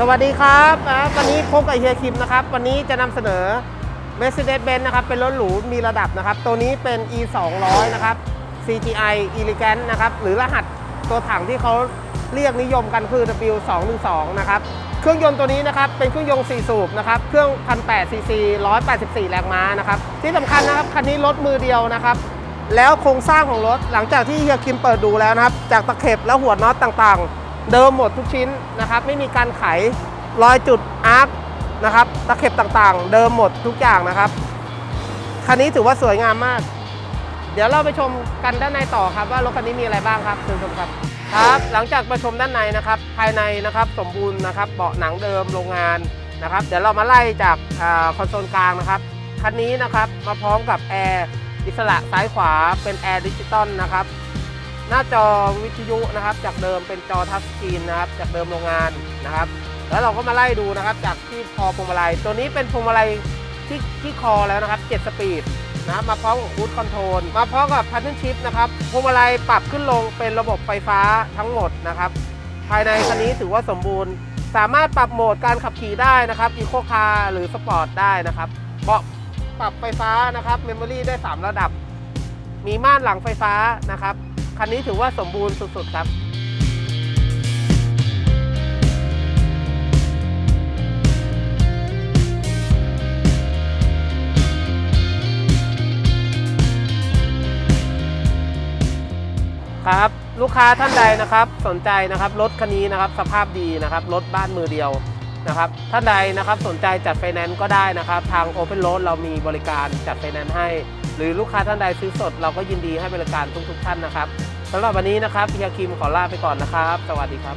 สวัสดีครับวันนี้พบกับเฮียคิมนะครับ วันนี้จะนำเสนอ Mercedes-Benz นะครับ เป็นรถหรูมีระดับนะครับ ตัวนี้เป็น e 2 0 0นะครับ CGI Elegant นะครับ หรือรหัสตัวถังที่เขาเรียกนิยมกันคือ W 2 1 2นะครับ เครื่องยนต์ตัวนี้นะครับ เป็นเครื่องยนต์ 4 สูบนะครับ เครื่อง 1,800 ซีซี 184 แรงม้านะครับ ที่สำคัญนะครับ คันนี้รถมือเดียวนะครับแล้วโครงสร้างของรถหลังจากที่เฮียคิมเปิดดูแล้วนะครับ จากตะเข็บและหัวน็อตต่างๆ เดิมหมดทุกชิ้นนะครับ ไม่มีการไขรอยจุดอาร์คนะครับตะเข็บต่างๆ เดิมหมดทุกอย่างนะครับคันนี้ถือว่าสวยงามมาก เดี๋ยวเราไปชมกันด้านในต่อครับว่ารถคันนี้มีอะไรบ้างครับเชิญชมครับครับ หลังจากไปชมด้านในนะครับ ภายในนะครับสมบูรณ์นะครับเบาะหนังเดิมโรงงานนะครับ เดี๋ยวเรามาไล่จากอคอนโซลกลางนะครับคันนี้นะครับมาพร้อมกับแอร์อิสระซ้ายขวาเป็นแอร์ดิจิตอลนะครับ หน้าจอวิทยุนะครับจากเดิมเป็นจอทัชสกรีนนะครับจากเดิมโรงงานนะครับ แล้วเราก็มาไล่ดูนะครับจากที่คอพวงมาลัย ตัวนี้เป็นพวงมาลัยที่ที่คอแล้วนะครับ 7 สปีดนะครับมาพร้อมกับคูดคอนโทรลมาพร้อมกับพันธุ์ชิพนะครับพวงมาลัยปรับขึ้นลงเป็นระบบไฟฟ้าทั้งหมดนะครับ ภายในคันนี้ถือว่าสมบูรณ์ สามารถปรับโหมดการขับขี่ได้นะครับอีโคคาร์หรือสปอร์ตได้นะครับเบาะปรับไฟฟ้านะครับเมมโมรี่ได้ 3 ระดับ มีม่านหลังไฟฟ้านะครับ คันนี้ถือว่าสมบูรณ์สุดๆครับครับลูกค้าท่านใดนะครับสนใจนะครับรถคันนี้นะครับสภาพดีนะครับรถบ้านมือเดียว นะครับท่านใดนะครับสนใจจัดไฟแนนซ์ก็ได้นะครับ ทาง Open Road เรามีบริการจัดไฟแนนซ์ให้ หรือลูกค้าท่านใดซื้อสด เราก็ยินดีให้บริการทุกๆท่านนะครับสำหรับวันนี้นะครับพี่ยาคิมขอลาไปก่อนนะครับ สวัสดีครับ